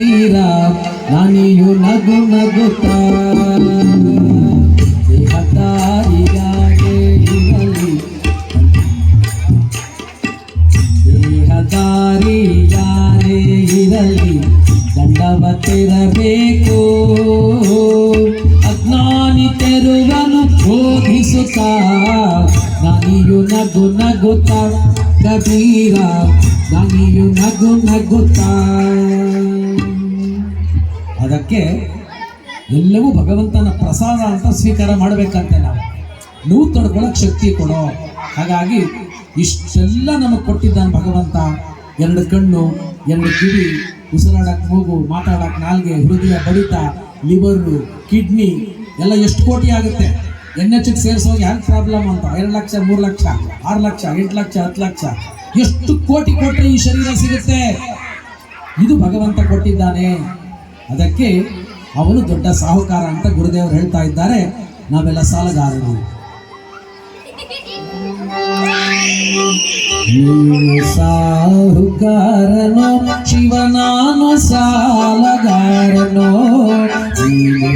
ತೀರ ನಾನಿಯು ನಗು ನಗುತ್ತಾ ದೇಹದಾರಿಯಾಗೆ ಇರಲಿ ದೇಹದಾರಿಯಾರೇ ಇರಲಿ ದಂಡವತ್ತಿರಬೇಕು ಅಜ್ಞಾನಿ ತೆರುವನು ಬೋಧಿಸುತ್ತಾ ನಾನಿಯು ನಗು ನಗುತ್ತಾ ಕಬೀರ ನಾನಿಯು ನಗು ನಗುತ್ತಾ ಅದಕ್ಕೆ ಎಲ್ಲವೂ ಭಗವಂತನ ಪ್ರಸಾದ ಅಂತ ಸ್ವೀಕಾರ ಮಾಡಬೇಕಂತೆ ನಾವು. ನೋವು ತೊಡ್ಕೊಳ್ಳೋಕೆ ಶಕ್ತಿ ಕೊಡೋ. ಹಾಗಾಗಿ ಇಷ್ಟೆಲ್ಲ ನಮಗೆ ಕೊಟ್ಟಿದ್ದಾನೆ ಭಗವಂತ. ಎರಡು ಕಣ್ಣು, ಎರಡು ಕಿವಿ ಉಸಿರಾಡಕ್ಕೆ ಮೂಗು, ಮಾತಾಡೋಕೆ ನಾಲ್ಗೆ, ಹೃದಯ, ಬಡಿತ, ಲಿವರು, ಕಿಡ್ನಿ ಎಲ್ಲ ಎಷ್ಟು ಕೋಟಿ ಆಗುತ್ತೆ. ಎನ್ ಎಚ್ ಸೇರಿಸೋಗಿ ಪ್ರಾಬ್ಲಮ್ ಅಂತ? ಎರಡು ಲಕ್ಷ, ಮೂರು ಲಕ್ಷ, ಆರು ಲಕ್ಷ, ಎಂಟು ಲಕ್ಷ, ಹತ್ತು ಲಕ್ಷ. ಎಷ್ಟು ಕೋಟಿ ಕೊಟ್ಟರೆ ಈ ಶರೀರ ಸಿಗುತ್ತೆ? ಇದು ಭಗವಂತ ಕೊಟ್ಟಿದ್ದಾನೆ. ಅದಕ್ಕೆ ಅವನು ದೊಡ್ಡ ಸಾಹುಕಾರ ಅಂತ ಗುರುದೇವರು ಹೇಳ್ತಾ ಇದ್ದಾರೆ. ನಾವೆಲ್ಲ ಸಾಲಗಾರರು. ಸಾಹುಕಾರನು ಶಿವನಾನು ಸಾಲಗಾರನೋ ನೀನು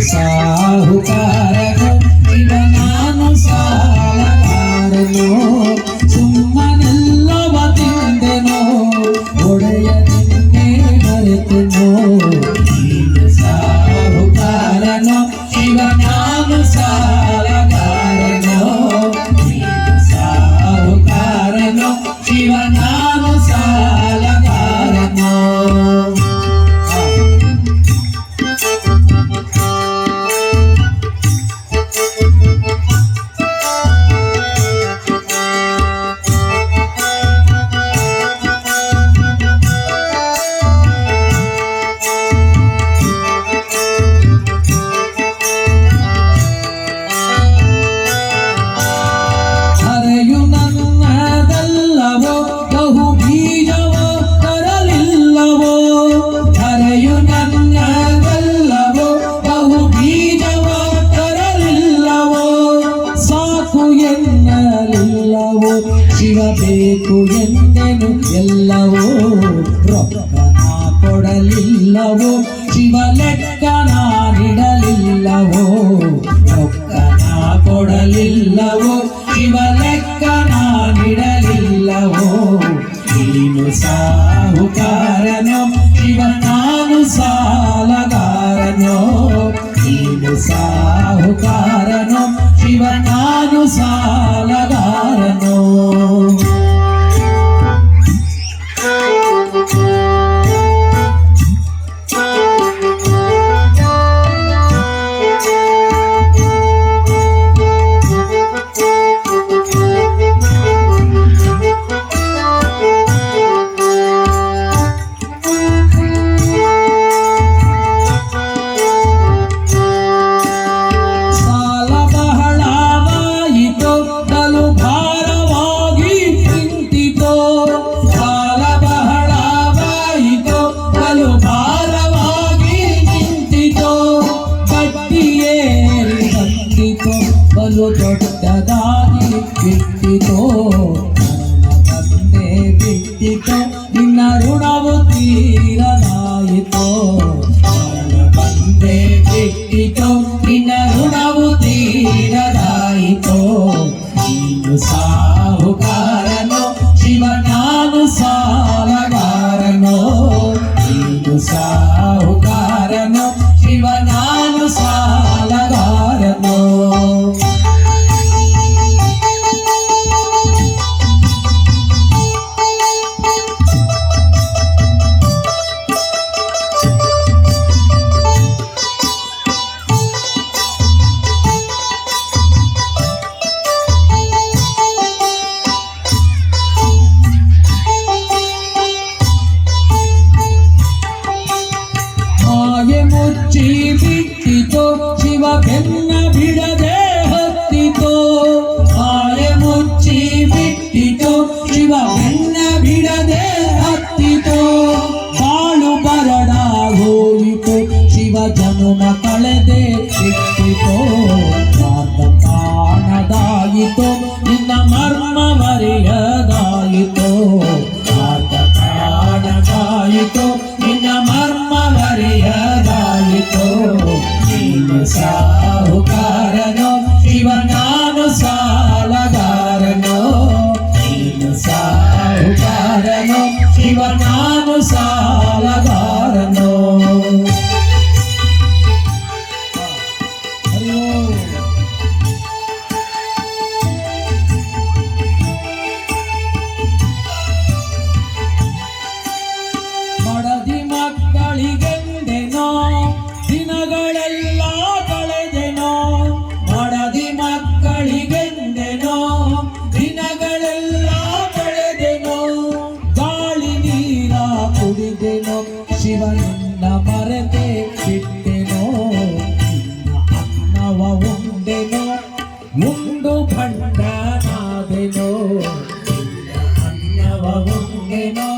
ಕೊಡಲಿಲ್ಲವೋ ಶಿವ ಲೆಕ್ಕನ ನೀಡಲಿಲ್ಲವೋ ರೊಕ್ಕನ ಕೊಡಲಿಲ್ಲವೋ ಶಿವ ಲೆಕ್ಕನ ನೀಡಲಿಲ್ಲವೋ ನೀನು ಸಾಹುಕಾರನೋ ಶಿವ ನಾನು ಸಾಲಗಾರನೋ ನೀನು ಸಾಹುಕಾರನೋ ಶಿವ ನಾನು ಸಾಲಗಾರನೋ ದೊಡ್ಡದಾಗಿ ಬಿಟ್ಟಿತೋ ಮನ ಕಳೆದೆ ಸಿಕ್ಕಿತೋ ಮಾರ್ಗ ಕಾಣದಾಯಿತೋ ನಿನ್ನ ಮರ್ಮ ಮರೆಯದಾಯಿತೋ ಮಾರ್ಗ ಕಾಣದಾಯಿತೋ ನಿನ್ನ ಮರ್ಮ ಮರೆಯದಾಯಿತೋ ನೀನು ಸಾಹುಕಾರನೋ ಶಿವ ನಾನು ಸಾಲಗಾರನೋ ನೀನು ಸಾಹುಕಾರನೋ ಶಿವ ನಾನು ಸಾಲಗಾರನೋ ఉండెను ఉండు పండ నాదెను అన్నవ ఉండెనో